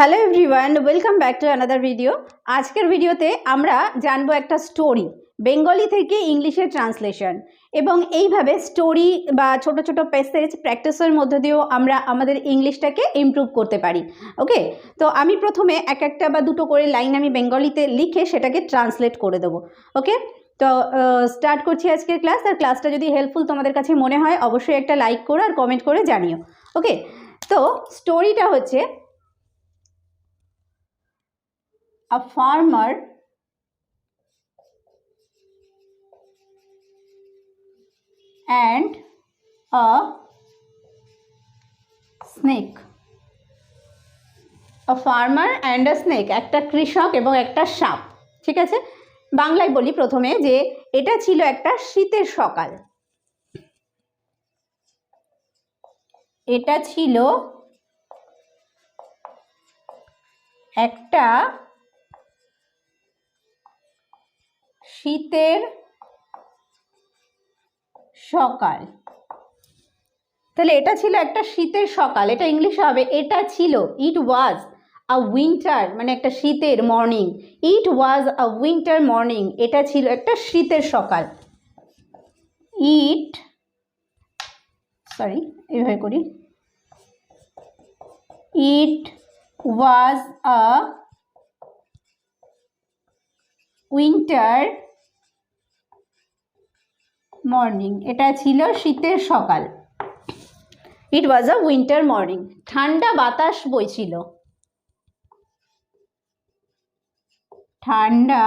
Hello everyone, welcome back to another video আজকের ভিডিওতে আমরা জানব একটা স্টোরি বেঙ্গলি থেকে ইংলিশের ট্রান্সলেশন এবং এইভাবে স্টোরি বা ছোট ছোট প্যাসেজ প্র্যাকটিসের মধ্য দিয়েও আমরা আমাদের ইংলিশটাকে ইমপ্রুভ করতে পারি ওকে তো আমি প্রথমে এক একটা বা দুটো করে লাইন আমি বেঙ্গলিতে লিখে সেটাকে ট্রান্সলেট করে দেবো ওকে তো স্টার্ট করছি আজকের ক্লাস আর ক্লাসটা যদি হেল্পফুল তোমাদের কাছে মনে হয়, অবশ্যই একটা লাইক করো আর কমেন্ট করে জানিও ওকে তো স্টোরিটা হচ্ছে a farmer and a snake. A farmer and a snake, একটা কৃষক এবং একটা সাপ, ঠিক আছে? বাংলায় বলি প্রথমে যে এটা ছিল একটা শীতের সকাল। এটা ছিল একটা শীতের সকাল। তাহলে এটা ছিল একটা শীতের সকাল, এটা ইংলিশে হবে, এটা ছিল ইট ওয়াজ আ উইন্টার মানে একটা শীতের morning it was a winter morning এটা ছিল একটা শীতের সকাল। ইট সরি এইভাবে করি। ইট ওয়াজ আ উইন্টার মর্নিং এটা ছিল শীতের সকাল। ইট ওয়াজ আ উইন্টার মর্নিং ঠান্ডা বাতাস বইছিল। ঠান্ডা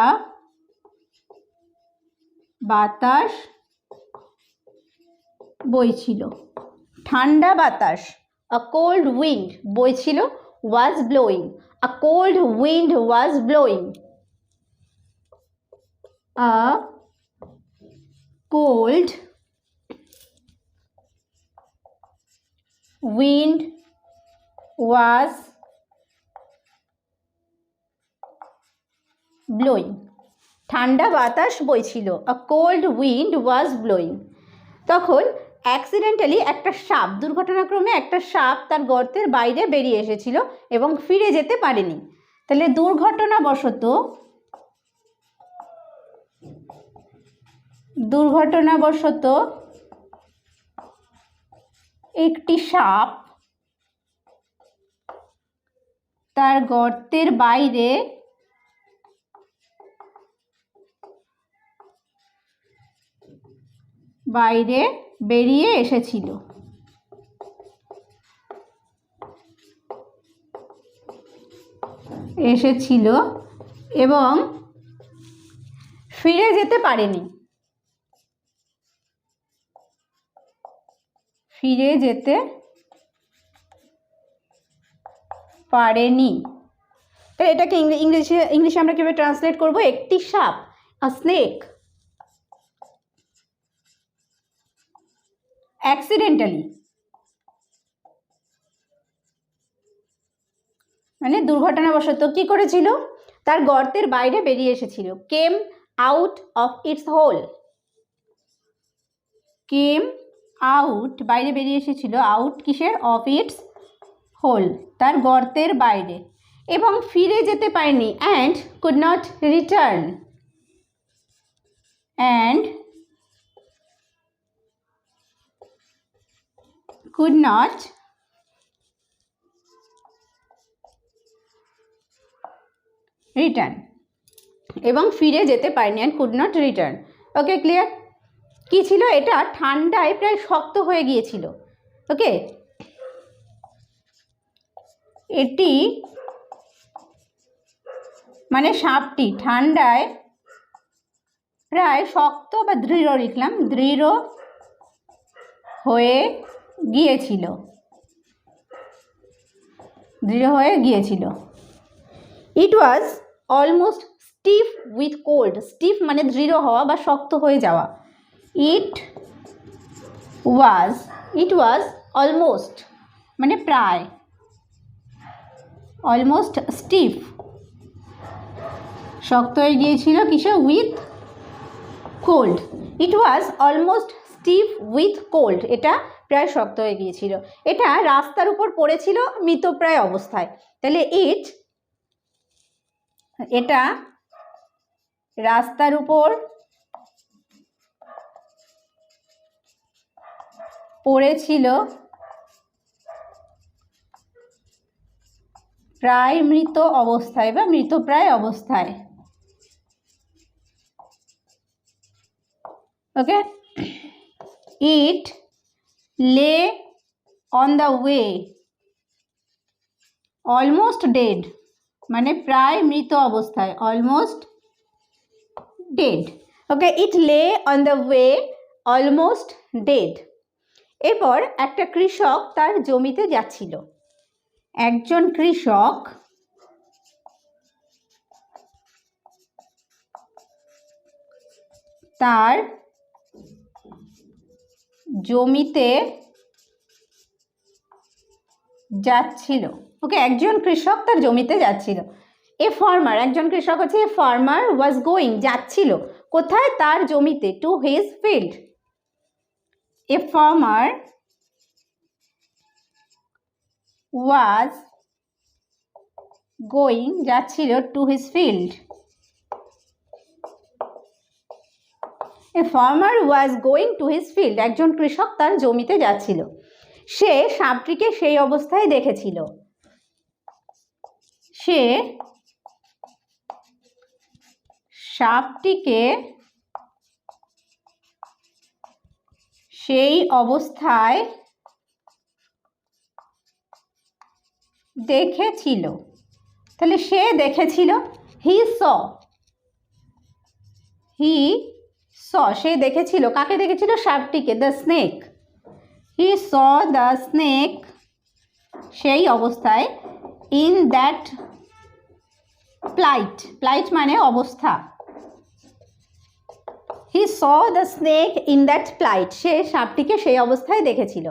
বাতাস বইছিল। ঠান্ডা বাতাস a cold wind বইছিল was blowing a cold wind was blowing a cold wind was blowing. ঠান্ডা বাতাস বইছিল a cold wind was blowing তখন অ্যাক্সিডেন্টালি একটা সাপ, দুর্ঘটনাক্রমে একটা সাপ তার গর্তের বাইরে বেরিয়ে এসেছিল এবং ফিরে যেতে পারেনি। তাহলে দুর্ঘটনাবশত দুর্ঘটনাবশত একটি সাপ তার গর্তের বাইরে বাইরে বেরিয়ে এসেছিল। এসেছিল এবং ফিরে যেতে পারেনি। ফিরে যেতে পারেনি। তো এটাকে ইংলিশে ইংলিশে আমরা কীভাবে ট্রান্সলেট করব? একটি সাপ আ স্নেক অ্যাক্সিডেন্টালি মানে দুর্ঘটনাবশত কি করেছিল? তার গর্তের বাইরে বেরিয়ে এসেছিল। Came out of its hole came out বাইরে বেরিয়ে এসেছিল আউট কিসের? অফ ইটস হোল তার গর্তের বাইরে। এবং ফিরে যেতে পারেনি and could not return and could not return এবং ফিরে যেতে পারেনি and could not return okay clear কি ছিল? এটা ঠান্ডায় প্রায় শক্ত হয়ে গিয়েছিল। ওকে? এটি মানে সাপটি ঠান্ডায় প্রায় শক্ত বা দৃঢ় লিখলাম, দৃঢ় হয়ে গিয়েছিল। দৃঢ় হয়ে গিয়েছিল। It was almost stiff with cold stiff মানে দৃঢ় হওয়া বা শক্ত হয়ে যাওয়া। ইট ওয়াজ ইট ওয়াজ অলমোস্ট মানে প্রায় অলমোস্ট স্টিফ শক্ত হয়ে গিয়েছিল কিসে with cold it was almost stiff with cold এটা প্রায় শক্ত হয়ে গিয়েছিল। এটা রাস্তার উপর পড়েছিল মৃতপ্রায় অবস্থায়। তাহলে ইট এটা রাস্তার উপর পড়েছিল প্রায় মৃত অবস্থায় বা মৃতপ্রায় অবস্থায়। Okay it lay on the way almost dead মানে প্রায় মৃত অবস্থায় almost dead okay it lay on the way almost dead এরপর একটা কৃষক তার জমিতে যাচ্ছিল। একজন কৃষক তার জমিতে যাচ্ছিল। ওকে, একজন কৃষক তার জমিতে যাচ্ছিল। এ ফার্মার একজন কৃষক হচ্ছে, এ ফার্মার ওয়াজ গোয়িং যাচ্ছিল। কোথায়? তার জমিতে to his field a farmer was going যাচ্ছিল to his field a farmer was going to his field একজন কৃষক তার জমিতে যাচ্ছিল। সে সাপটিকে সেই অবস্থায় দেখেছিল। সে সাপটিকে সেই অবস্থায় দেখেছিল। তাহলে সে দেখেছিল? হি স হি স সে দেখেছিল। কাকে দেখেছিল? সাপটিকে the snake he saw the snake সেই অবস্থায় ইন দ্যাট প্লাইট প্লাইট মানে অবস্থা। He saw the snake in that plight সে সাপটিকে সেই অবস্থায় দেখেছিল।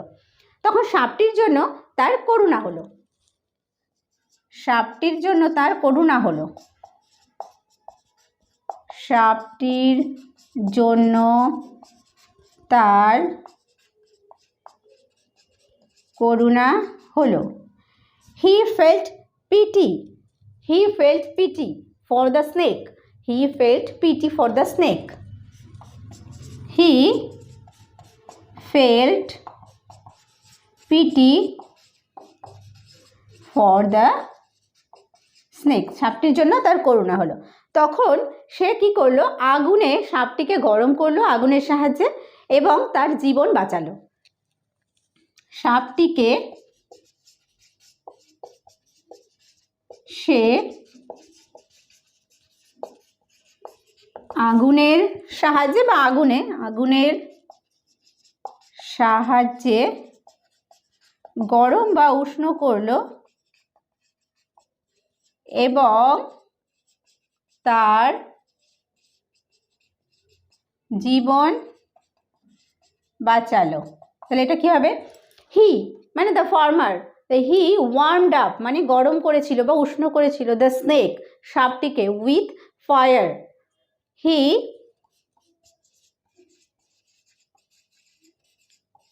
তখন সাপটির জন্য তার করুণা হলো। সাপটির জন্য তার করুণা হলো। সাপটির জন্য তার করুণা হলো। He felt pity he felt pity for the snake he felt pity for the snake he felt pity for the snake সাপটির জন্য তার করুণা হলো। তখন সে কি করল? আগুনে সাপটিকে গরম করল, আগুনের সাহায্যে, এবং তার জীবন বাঁচালো। সাপটিকে সে আগুনের সাহায্যে বা আগুনে? আগুনের সাহায্যে গরম বা উষ্ণ করল এবং তার জীবন বাঁচালো। তাহলে এটা কি হবে? হি মানে the farmer he warmed up মানে গরম করেছিল বা উষ্ণ করেছিল the snake সাপটিকে with fire he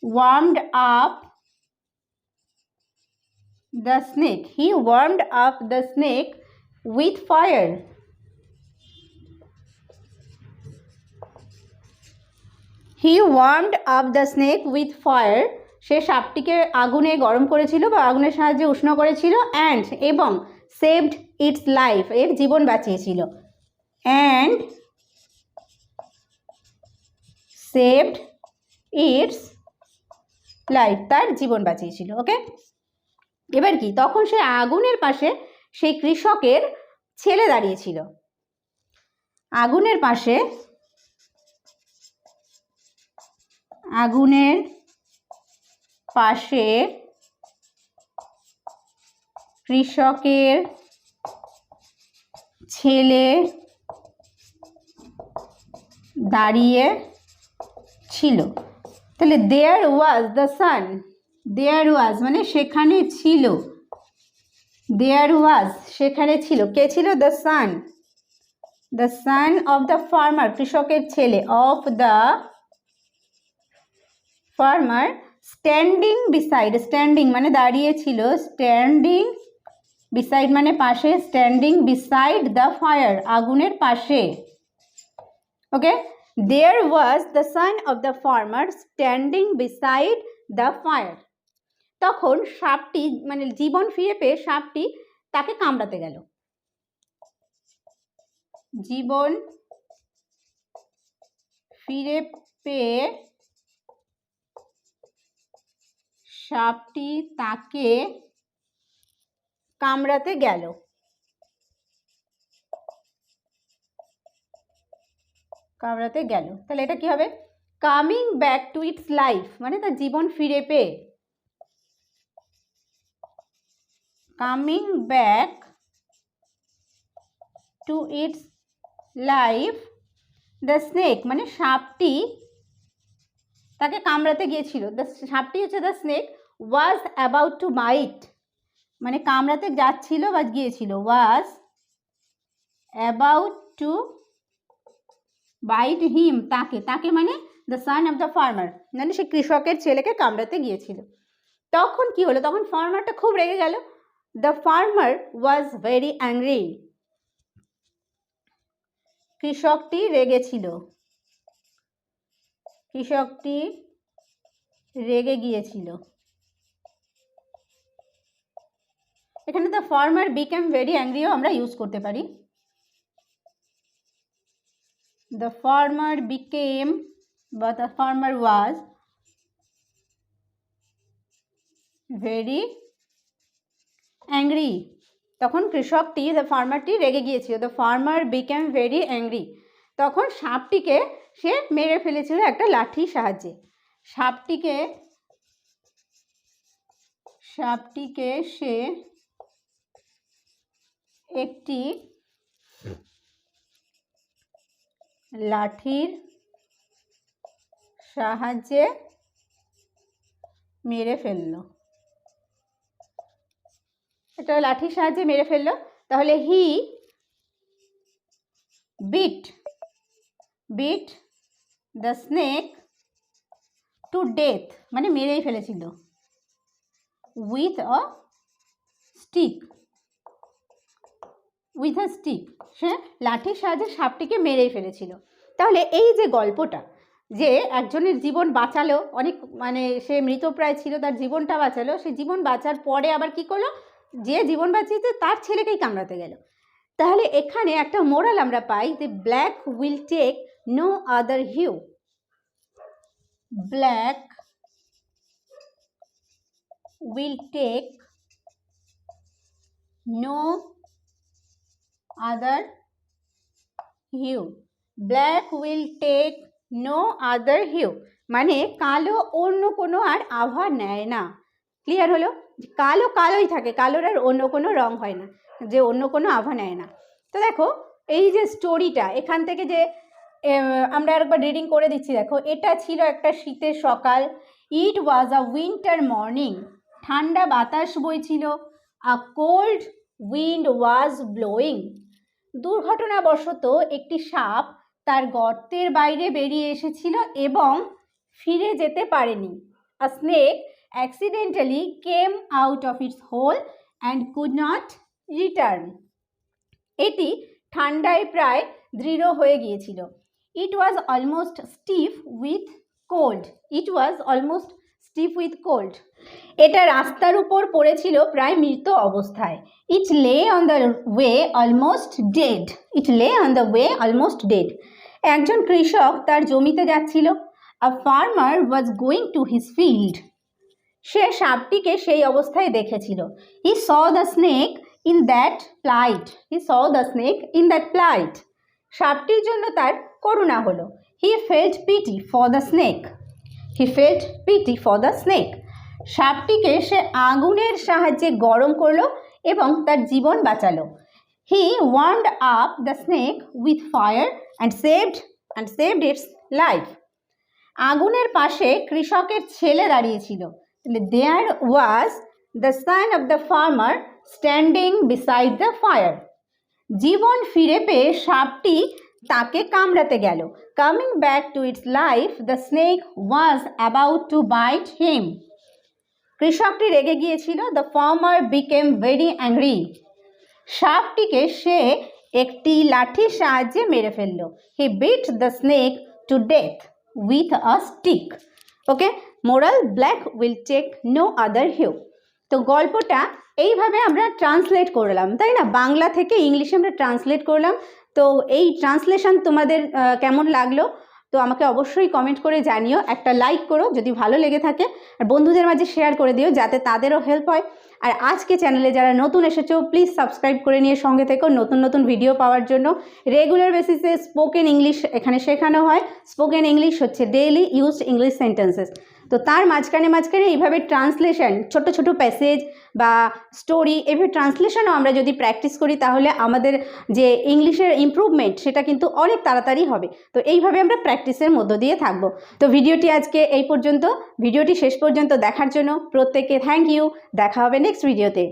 warmed up the snake. He warmed up the snake with fire. He warmed up the snake with fire সে সাপটিকে আগুনে গরম করেছিল বা আগুনের সাহায্যে উষ্ণ করেছিল অ্যান্ড এবং সেভড ইটস লাইফ এর জীবন বাঁচিয়েছিল। অ্যান্ড সেভড ইটস লাইফ তার জীবন বাঁচিয়েছিল ওকে এবার কি? তখন সে আগুনের পাশে সেই কৃষকের ছেলে দাঁড়িয়েছিল। আগুনের পাশে আগুনের পাশে কৃষকের ছেলে দাঁড়িয়ে ছিল তাহলে দেয়ার ওয়াজ দ্য সান দেয়ার ওয়াজ মানে সেখানে ছিল। দেয়ার ওয়াজ সেখানে ছিল। কে ছিল? The son the son of the farmer কৃষকের ছেলে। Of the farmer standing beside standing মানে দাঁড়িয়ে ছিল। স্ট্যান্ডিং বিসাইড মানে পাশে স্ট্যান্ডিং বিসাইড দ্য ফায়ার আগুনের পাশে। Okay there was the son of the farmer standing beside the fire তখন সাপটি মানে জীবন ফিরে পেয়ে সাপটি তাকে কামড়াতে গেল। জীবন ফিরে পেয়ে সাপটি তাকে কামড়াতে গেল। কামড়াতে গেল। তাহলে এটা কি হবে? Coming back to its life মানে তার জীবন ফিরে পেয়ে। Coming back to its life the snake মানে সাপটি তাকে কামড়াতে গিয়েছিল। দ্য সাপটি হচ্ছে the snake was about to bite মানে কামড়াতে যাচ্ছিল বা গিয়েছিল। Was about to bite him তাকে তাকে মানে the son of the farmer মানে সে কৃষকের ছেলেকে কামড়াতে গিয়েছিল। তখন কি হলো? তখন ফার্মারটা খুব রেগে গেল। The farmer was very angry কৃষকটি রেগেছিল। কৃষকটি রেগে গিয়েছিল। এখানে দ্য ফার্মার বিকেম ভেরি অ্যাংরিও আমরা ইউজ করতে পারি। দ্য ফার্মার বিকেম বা the farmer was very angry তখন কৃষকটি দ্য ফার্মারটি রেগে গিয়েছিল। The farmer became very angry তখন সাপটিকে সে মেরে ফেলেছিল একটা লাঠির সাহায্যে। সাপটিকে সাপটিকে সে একটি লাঠির সাহায্যে মেরে ফেলল। এটা লাঠির সাহায্যে মেরে ফেলল। তাহলে he beat beat the snake to death মানে মেরেই ফেলেছিল। With a stick with a stick হ্যাঁ? লাঠির সাহায্যে সাপটিকে মেরেই ফেলেছিল। তাহলে এই যে গল্পটা, যে একজনের জীবন বাঁচালো, অনেক মানে সে মৃতপ্রায় ছিল, তার জীবনটা বাঁচালো, সে জীবন বাঁচার পরে আবার কি করল? যে জীবন বাঁচিয়েছে, তার ছেলেকেই কামড়াতে গেল। তাহলে এখানে একটা মোরাল আমরা পাই যে black will take no other hue. Black will take no other hue black will take no other hue মানে কালো অন্য কোনো আর আভা নেয় না। ক্লিয়ার হলো? কালো কালোই থাকে। কালোর আর অন্য কোনো রং হয় না। যে অন্য কোনো আভা নেয় না। তো দেখো, এই যে স্টোরিটা এখান থেকে যে আমরা একবার রিডিং করে দিচ্ছি। দেখো, এটা ছিল একটা শীতের সকাল। ইট ওয়াজ আ উইন্টার মর্নিং ঠান্ডা বাতাস বইছিল। A cold wind was blowing দুর্ঘটনাবশত একটি সাপ তার গর্তের বাইরে বেরিয়ে এসেছিল এবং ফিরে যেতে পারেনি। A snake accidentally came out of its hole and could not return এটি ঠান্ডায় প্রায় দৃঢ় হয়ে গিয়েছিল। It was almost stiff with cold it was almost stiff with cold এটা রাস্তার উপর পড়েছিল প্রায় মৃত অবস্থায়। It lay on the way almost dead it lay on the way almost dead একজন কৃষক তার জমিতে যাচ্ছিল। A farmer was going to his field সে সাপটিকে সেই অবস্থায় দেখেছিল। He saw the snake in that plight he saw the snake in that plight সাপটির জন্য তার করুণা হলো। He felt pity for the snake he felt pity for the snake সাপটিকে সে আগুনের সাহায্যে গরম করল এবং তার জীবন বাঁচালো। He warmed up the snake with fire and saved and saved its life আগুনের পাশে কৃষকের ছেলে দাঁড়িয়েছিল তাহলে there was the son of the farmer standing beside the fire জীবন ফিরে পেয়ে সাপটি তাকে কামড়াতে গেল। Coming back to its life the snake was about to bite him কৃষকটি রেগে গিয়েছিল। The farmer became very angry সাপটিকে সে একটি লাঠির সাহায্যে মেরে ফেলল। He beat the snake to death with a stick okay moral black will take no other hue তো গল্পটা এইভাবে আমরা ট্রান্সলেট করলাম, তাই না? বাংলা থেকে ইংলিশে আমরা ট্রান্সলেট করলাম। তো এই ট্রান্সলেশন তোমাদের কেমন লাগল? তো আমাকে অবশ্যই কমেন্ট করে জানিও, একটা লাইক করো যদি ভালো লেগে থাকে। আর বন্ধুদের মাঝে শেয়ার করে দিও যাতে তাদেরও হেল্প হয়। আর আজকে চ্যানেলে যারা নতুন এসেছ প্লিজ সাবস্ক্রাইব করে নিয়ে সঙ্গে থেকো নতুন নতুন ভিডিও পাওয়ার জন্য। রেগুলার বেসিসে স্পোকেন ইংলিশ এখানে শেখানো হয়। স্পোকেন ইংলিশ হচ্ছে ডেইলি ইউজড ইংলিশ সেন্টেন্সেস তো তার মাঝখানে মাঝখানে এইভাবে ট্রান্সলেশন ছোট ছোট প্যাসেজ বা স্টোরি এভাবে ট্রান্সলেশনও আমরা যদি প্র্যাকটিস করি তাহলে আমাদের যে ইংলিশের ইম্প্রুভমেন্ট সেটা কিন্তু অনেক তাড়াতাড়ি হবে। তো এইভাবে আমরা প্র্যাকটিসের মধ্য দিয়ে থাকব। তো ভিডিওটি আজকে এই পর্যন্ত। ভিডিওটি শেষ পর্যন্ত দেখার জন্য প্রত্যেককে থ্যাংক ইউ দেখা হবে নেক্সট ভিডিওতে